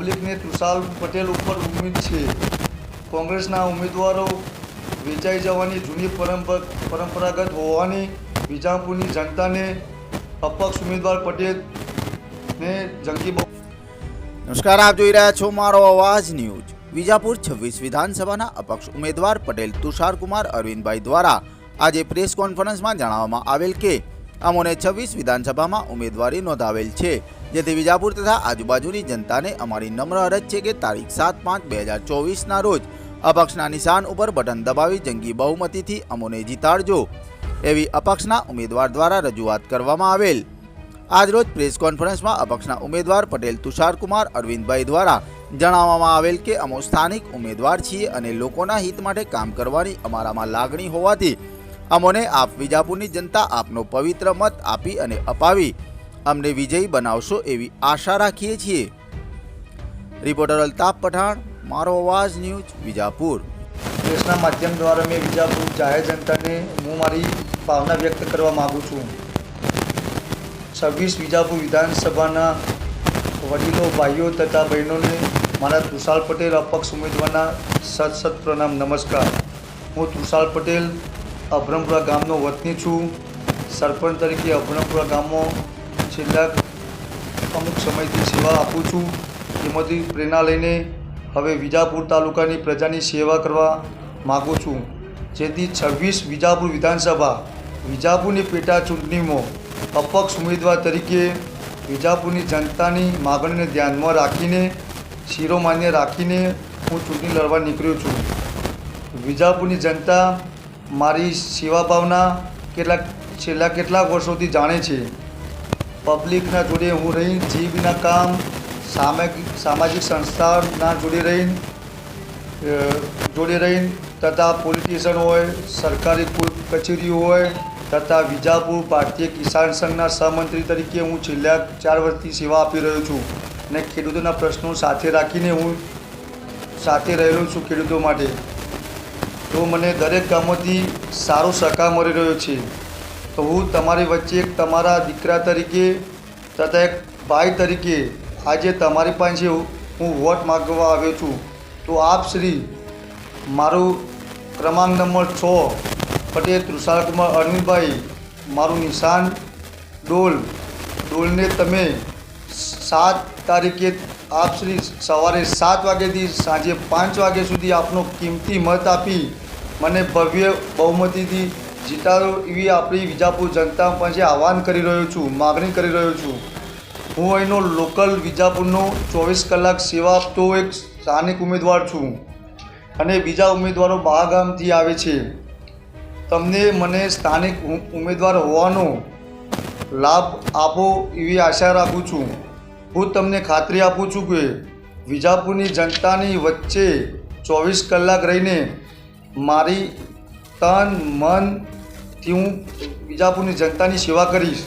પબ્લિકને તુષાર પટેલ ઉપર ઉમ્મીદ છે. કોંગ્રેસના ઉમેદવારો વેચાઈ જવાની જૂની પરંપરા, પરંપરાગત હોવાની વિજાપુરની જનતાને અપક્ષ ઉમેદવાર પટેલને જંગી નમસ્કાર, આપ જોઈ રહ્યા છો મારો અવાજ ન્યૂઝ. વિજાપુર છવ્વીસ વિધાનસભાના અપક્ષ ઉમેદવાર પટેલ તુષારકુમાર અરવિંદભાઈ દ્વારા આજે પ્રેસ કોન્ફરન્સમાં જણાવવામાં આવેલ કે અમોને છવ્વીસ વિધાનસભામાં ઉમેદવારી નોંધાવેલ છે. જેથી વિજાપુર તથા આજુબાજુની જનતાને અમારી નમ્ર અરજ છે કે તારીખ સાત પાંચ બે હજાર ચોવીસના રોજ અપક્ષના નિશાન ઉપર બટન દબાવી જંગી બહુમતીથી અમોને જીતાડજો એવી અપક્ષના ઉમેદવાર દ્વારા રજૂઆત કરવામાં આવેલ. આજરોજ પ્રેસ કોન્ફરન્સમાં અપક્ષના ઉમેદવાર પટેલ તુષારકુમાર, અરવિંદભાઈ દ્વારા જણાવવામાં આવેલ કે અમો સ્થાનિક ઉમેદવાર છીએ અને લોકોના હિત માટે કામ કરવાની અમારામાં લાગણી હોવાથી અમોને આપ વિજાપુરની જનતા આપનો પવિત્ર મત આપી અને અપાવી. અમને વિજયી બનાવશો એવી આશા રાખીએ છીએ. રિપોર્ટર અલ્તાફ પઠાણ, મારો અવાજ ન્યૂઝ વિજાપુર. પ્રેસના માધ્યમ દ્વારા મેં વિજાપુર જાહેર જનતાને હું મારી ભાવના વ્યક્ત કરવા માગું છું. છવ્વીસ વિજાપુર વિધાનસભાના વડીલો, ભાઈઓ તથા બહેનોને મારા તુષાર પટેલ, અપક્ષ ઉમેદવારના સત સત પ્રણામ નમસ્કાર. હું તુષાર પટેલ અભરમપુરા ગામનો વતની છું. સરપંચ તરીકે અભરમપુરા ગામમાં છેલ્લા અમુક સમયથી સેવા આપું છું. તેમાંથી પ્રેરણા લઈને હવે વિજાપુર તાલુકાની પ્રજાની સેવા કરવા માગું છું. જેથી છવ્વીસ વિજાપુર વિધાનસભા, વિજાપુરની પેટા ચૂંટણીમાં અપક્ષ ઉમેદવાર તરીકે વિજાપુરની જનતાની માગણીને ધ્યાનમાં રાખીને, શિરોમાન્ય રાખીને હું ચૂંટણી લડવા નીકળ્યો છું. વિજાપુરની જનતા મારી સેવા ભાવના કેટલાક, છેલ્લા કેટલાક વર્ષોથી જાણે છે. પબ્લિકના જોડે હું રહી જીવના કામ સામાજિક સામાજિક સંસ્થાના જોડે રહીને જોડે રહીને, તથા પોલિટિશન હોય, સરકારી કચેરીઓ હોય, તથા વિજાપુર ભારતીય કિસાન સંઘના સહમંત્રી તરીકે હું છેલ્લા ચાર વર્ષથી સેવા આપી રહ્યો છું અને ખેડૂતોના પ્રશ્નો સાથે રાખીને હું સાથે રહેલો છું ખેડૂતો માટે. તો મને દરેક કામોથી સારો સહકાર મળી રહ્યો છે. તો હું તમારી વચ્ચે એક તમારા દીકરા તરીકે તથા એક ભાઈ તરીકે આજે તમારી પાસે હું વોટ માગવા આવ્યો છું. તો આપ શ્રી મારું ક્રમાંક નંબર છ, પટેલ તુષારકુમાર અરવિંદભાઈ, મારું નિશાન ડોલ, ડોલને તમે સાત તારીખે આપ શ્રી સવારે સાત વાગ્યાથી સાંજે પાંચ વાગ્યા સુધી આપનો કિંમતી મત આપી મને ભવ્ય બહુમતીથી જીતાડો એવી આપણી વિજાપુર જનતા પાસે આહવાન કરી રહ્યો છું, માગણી કરી રહ્યો છું. હું અહીંનો લોકલ વિજાપુરનો ચોવીસ કલાક સેવા આપતો એક સ્થાનિક ઉમેદવાર છું અને બીજા ઉમેદવારો બહારગામથી આવે છે. તમને મને સ્થાનિક ઉમેદવાર હોવાનો લાભ આપો એવી આશા રાખું છું. હું તમને ખાતરી આપું છું કે વિજાપુરની જનતાની વચ્ચે ચોવીસ કલાક રહીને મારી તન મનથી હું વિજાપુરની જનતાની સેવા કરીશ.